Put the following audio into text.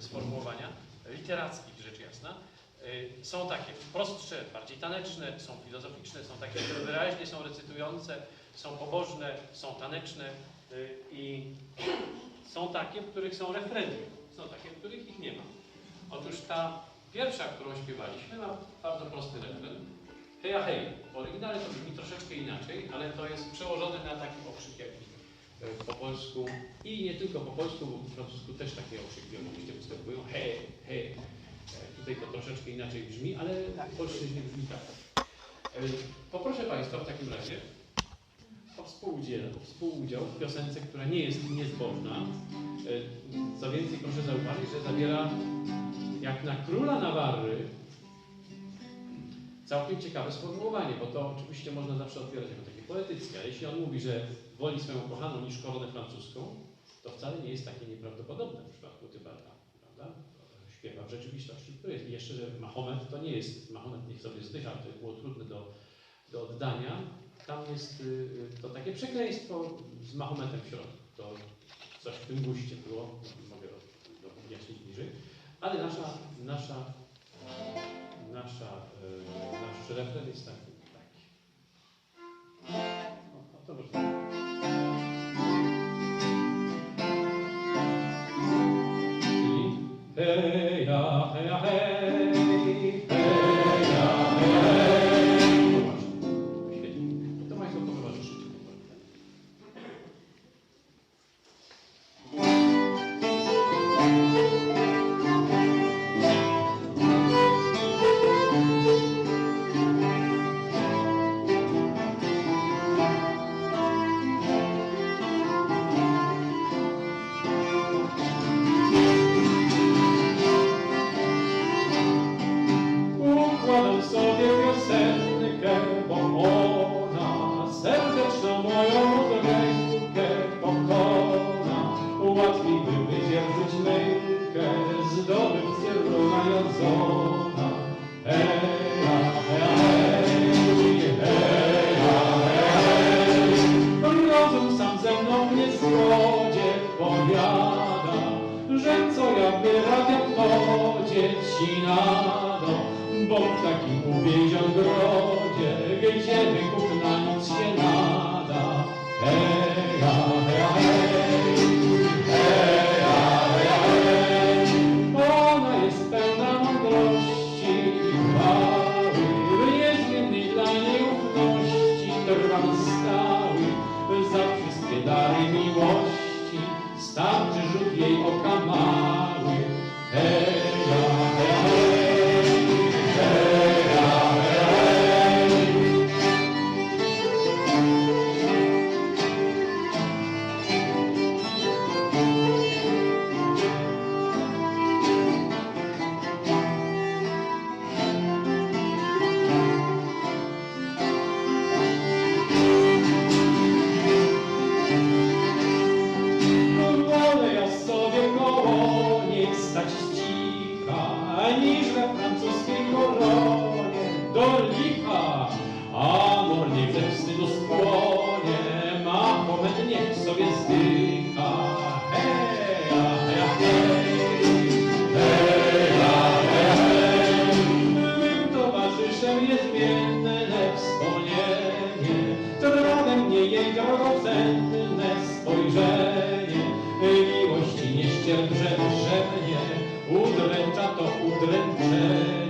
sformułowania literackich, rzecz jasna. Y, Są takie prostsze, bardziej taneczne, są filozoficzne, są takie, które wyraźnie są recytujące, są pobożne, są taneczne y, i są takie, w których są refreny, są takie, w których ich nie ma. Otóż ta pierwsza, którą śpiewaliśmy, ma bardzo prosty refren. Heja hej. W oryginale to brzmi troszeczkę inaczej, ale to jest przełożone na taki okrzyk jak e, po polsku i nie tylko po polsku, bo po francusku też takie okrzyki oczywiście występują. Hej, hej. E, Tutaj to troszeczkę inaczej brzmi, ale w polszczyźnie brzmi tak. E, Poproszę Państwa w takim razie o współudział, współudział w piosence, która nie jest niezbędna. E, Co więcej, proszę zauważyć, że zawiera jak na króla Nawarry całkiem ciekawe sformułowanie, bo to oczywiście można zawsze odbierać jako takie poetyckie, ale jeśli on mówi, że woli swoją kochaną niż koronę francuską, to wcale nie jest takie nieprawdopodobne w przypadku Tybalda, prawda? Śpiewa w rzeczywistości, który jest. I jeszcze, że Mahomet to nie jest, Mahomet niech sobie zdycha, to było trudne do, do oddania. Tam jest y, y, to takie przekleństwo z Mahometem w środku. To coś w tym guście było, mogę to wyjaśnić bliżej. Ale nasza, nasza, nasza, Deve Sudafta aqui. Łatwiej by wydzierżyć mękę, zdobyć zieruna Jadzona. Heja, heja, hej, heja, heja, hej. Rozum sam ze mną w niezgodzie powiada, że co ja wyrabiam dzieci nado, bo w takim uwięzion grodzie, gdzie wykup na nic się nada. Heja, heja, hej, wstydu spłonie, Mahomet niech sobie zdycha. Heja, heja, hej, heja, heja, hej. Mym towarzyszem niezmienne wspomnienie, trwa mnie jej drogocenne spojrzenie. Miłości nieścierże mnie, udręcza to udręczenie.